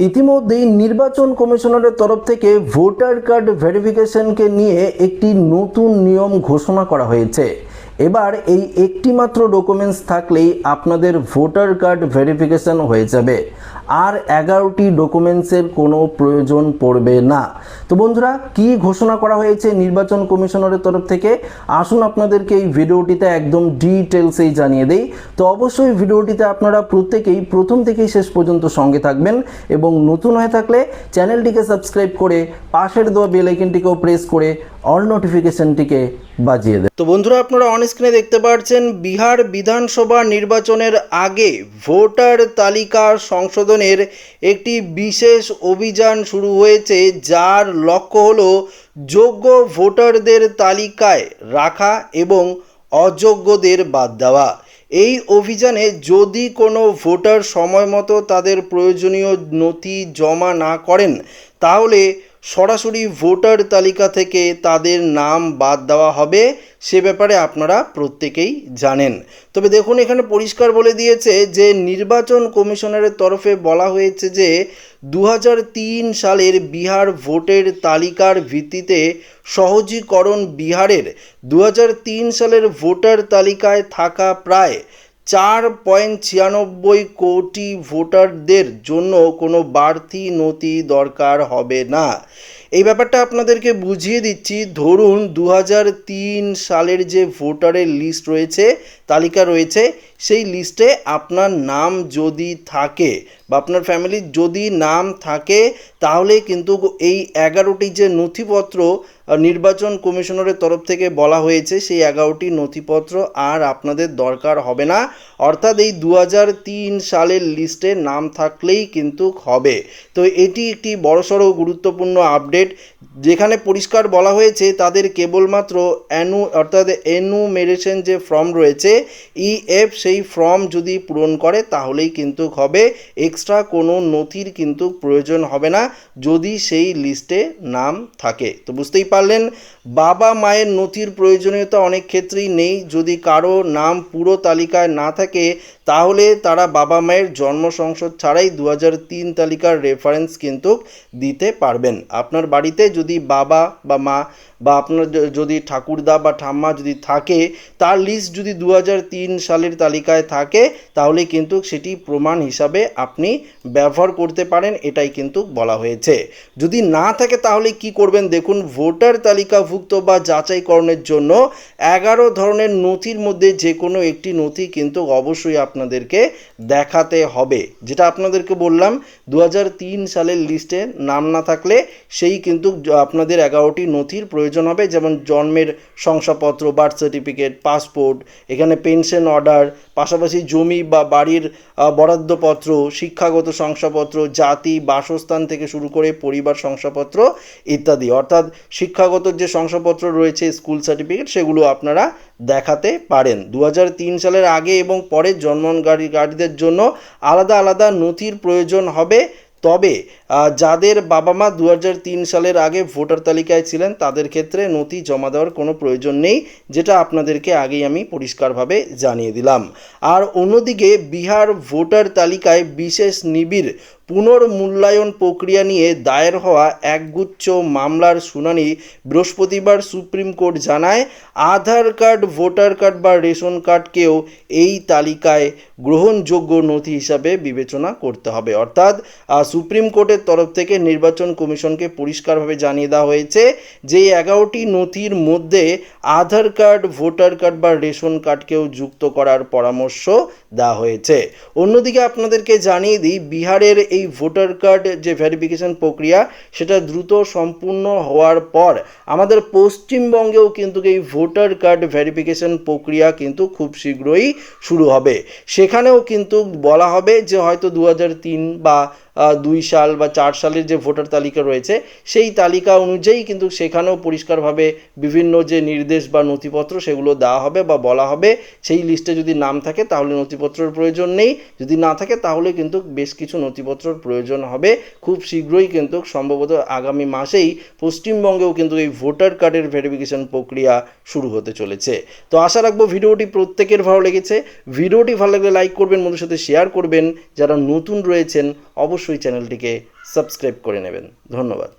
ইতিমধ্যেই নির্বাচন কমিশনারের তরফ থেকে ভোটার কার্ড ভেরিফিকেশনকে নিয়ে একটি নতুন নিয়ম ঘোষণা করা হয়েছে। এবার এই একটি মাত্র ডকুমেন্টস থাকলেই আপনাদের ভোটার কার্ড ভেরিফিকেশন হয়ে যাবে। আর এগারোটি ডকুমেন্টসের কোনো প্রয়োজন পড়বে না। তো বন্ধুরা, কি ঘোষণা করা হয়েছে নির্বাচন কমিশনারের তরফ থেকে? আসুন আপনাদেরকে এই ভিডিওটিতে একদম ডিটেলসেই জানিয়ে দেই। তো অবশ্যই ভিডিওটিতে আপনারা প্রত্যেকেই প্রথম থেকেই শেষ পর্যন্ত সঙ্গে থাকবেন এবং নতুন হয়ে থাকলে চ্যানেলটিকে সাবস্ক্রাইব করে পাশের দেওয়া বেল আইকনটিকেও প্রেস করে অল নোটিফিকেশনটিকে বাজিয়ে দেন তো বন্ধুরা, আপনারা অন স্ক্রিনে দেখতে পাচ্ছেন বিহার বিধানসভা নির্বাচনের আগে ভোটার তালিকা সংশোধনের একটি বিশেষ অভিযান শুরু হয়েছে, যার লক্ষ্য হল যোগ্য ভোটারদের তালিকায় রাখা এবং অযোগ্যদের বাদ দেওয়া। এই অভিযানে যদি কোনো ভোটার সময় মতো তাদের প্রয়োজনীয় নথি জমা না করেন, তাহলে সরাসরি ভোটার তালিকা থেকে তাদের নাম বাদ দেওয়া হবে, সে ব্যাপারে আপনারা প্রত্যেকেই জানেন। তবে দেখুন, এখানে পরিষ্কার বলে দিয়েছে যে, নির্বাচন কমিশনারের তরফে বলা হয়েছে যে দু হাজার তিন সালের বিহার ভোটের তালিকার ভিত্তিতে সহজীকরণ বিহারের দু হাজার তিন সালের ভোটার তালিকায় থাকা প্রায় চার পয়েন্ট ছিয়ানব্বই কোটি ভোটারদের জন্য কোনো বাড়তি নথি দরকার হবে না। এই ব্যাপারটা আপনাদেরকে বুঝিয়ে দিচ্ছি। ধরুন দু সালের যে ভোটারের লিস্ট রয়েছে, তালিকা রয়েছে, সেই লিস্টে আপনার নাম যদি থাকে বা আপনার ফ্যামিলির যদি নাম থাকে, তাহলে কিন্তু এই এগারোটি যে নথিপত্র নির্বাচন কমিশনারের তরফ থেকে বলা হয়েছে, সেই এগারোটি নথিপত্র আর আপনাদের দরকার হবে না। অর্থাৎ এই দু সালের লিস্টে নাম থাকলেই কিন্তু হবে। তো এটি একটি বড়সড় গুরুত্বপূর্ণ আপডেট যেখানে পরিষ্কার বলা হয়েছে তাদের কেবলমাত্র অ্যানু অর্থাৎ এনুমেরেশন যে ফর্ম রয়েছে, ইএফ সেই ফর্ম যদি পূরণ করে তাহলেই কিন্তু হবে। এক্সট্রা কোনো নথির কিন্তু প্রয়োজন হবে না, যদি সেই লিস্টে নাম থাকে। তো বুঝতেই পারলেন, বাবা মায়ের নথির প্রয়োজনীয়তা অনেক ক্ষেত্রেই নেই। যদি কারও নাম পুরো তালিকায় না থাকে, তাহলে তারা বাবা মায়ের জন্ম সংসদ ছাড়াই দু তালিকার রেফারেন্স কিন্তু দিতে পারবেন। আপনার বাড়িতে যদি বাবা বা মা বা আপনার যদি ঠাকুরদা বা ঠাম্মা যদি থাকে, তার লিস্ট যদি দু সালের তালিকায় থাকে, তাহলে কিন্তু সেটি প্রমাণ হিসাবে আপনি ব্যবহার করতে পারেন, এটাই কিন্তু বলা হয়েছে। যদি না থাকে তাহলে কি করবেন? দেখুন, ভোটার তালিকাভুক্ত বা যাচাইকরণের জন্য এগারো ধরনের নথির মধ্যে যে কোনো একটি নথি কিন্তু অবশ্যই আপনাদেরকে দেখাতে হবে। যেটা আপনাদেরকে বললাম দু সালের লিস্টে নাম না থাকলে সেই কিন্তু আপনাদের এগারোটি নথির প্রয়োজন হবে, যেমন জন্মের শংসাপত্র বার্থ সার্টিফিকেট পাসপোর্ট এখানে পেনশন অর্ডার পাশাপাশি জমি বা বাড়ির বরাদ্দপত্র, শিক্ষাগত শংসাপত্র, জাতি, বাসস্থান থেকে শুরু করে পরিবার শংসাপত্র ইত্যাদি। অর্থাৎ শিক্ষাগত যে শংসাপত্র রয়েছে স্কুল সার্টিফিকেট সেগুলো আপনারা দেখাতে পারেন। দু সালের আগে এবং পরে জন্মগাড়িদের জন্য আলাদা আলাদা নথির প্রয়োজন হবে। তবে যাদের বাবা মা দু সালের আগে ভোটার তালিকায় ছিলেন, তাদের ক্ষেত্রে নথি জমা দেওয়ার কোনো প্রয়োজন নেই, যেটা আপনাদেরকে আগেই আমি পরিষ্কারভাবে জানিয়ে দিলাম। আর অন্যদিকে, বিহার ভোটার তালিকায় বিশেষ নিবিড় পুনর্মূল্যায়ন প্রক্রিয়া নিয়ে দায়ের হওয়া একগুচ্ছ মামলার শুনানি বৃহস্পতিবার সুপ্রিম কোর্ট জানায়, আধার কার্ড, ভোটার কার্ড বা রেশন কার্ডকেও এই তালিকায় গ্রহণযোগ্য নথি হিসাবে বিবেচনা করতে হবে। অর্থাৎ সুপ্রিম কোর্টের তরফ থেকে নির্বাচন কমিশনকে পরিষ্কারভাবে জানিয়ে দেওয়া হয়েছে যে এগারোটি নথির মধ্যে আধার কার্ড, ভোটার কার্ড বা রেশন কার্ডকেও যুক্ত করার পরামর্শ দেওয়া হয়েছে। অন্যদিকে আপনাদেরকে জানিয়ে দিই, বিহারের এই ভোটার কার্ড যে ভেরিফিকেশন প্রক্রিয়া, সেটা দ্রুত সম্পূর্ণ হওয়ার পর আমাদের পশ্চিমবঙ্গেও কিন্তু এই ভোটার কার্ড ভেরিফিকেশন প্রক্রিয়া কিন্তু খুব শীঘ্রই শুরু হবে। সেখানেও কিন্তু বলা হবে যে হয়তো দু বা দুই সাল বা চার সালের যে ভোটার তালিকা রয়েছে, সেই তালিকা অনুযায়ী কিন্তু সেখানেও পরিষ্কারভাবে বিভিন্ন যে নির্দেশ বা নথিপত্র সেগুলো দেওয়া হবে বা বলা হবে। সেই লিস্টে যদি নাম থাকে, তাহলে নথিপত্রের প্রয়োজন নেই। যদি না থাকে, তাহলে কিন্তু বেশ কিছু নথিপত্রের প্রয়োজন হবে। খুব শীঘ্রই কিন্তু সম্ভবত আগামী মাসেই পশ্চিমবঙ্গেও কিন্তু এই ভোটার কার্ডের ভেরিফিকেশন প্রক্রিয়া শুরু হতে চলেছে। তো আশা রাখব ভিডিওটি প্রত্যেকের ভালো লেগেছে। ভিডিওটি ভালো লাগলে লাইক করবেন বন্ধুর সাথে শেয়ার করবেন। যারা নতুন রয়েছেন, অবশ্যই অবশ্যই চ্যানেলটিকে সাবস্ক্রাইব করে নেবেন। ধন্যবাদ।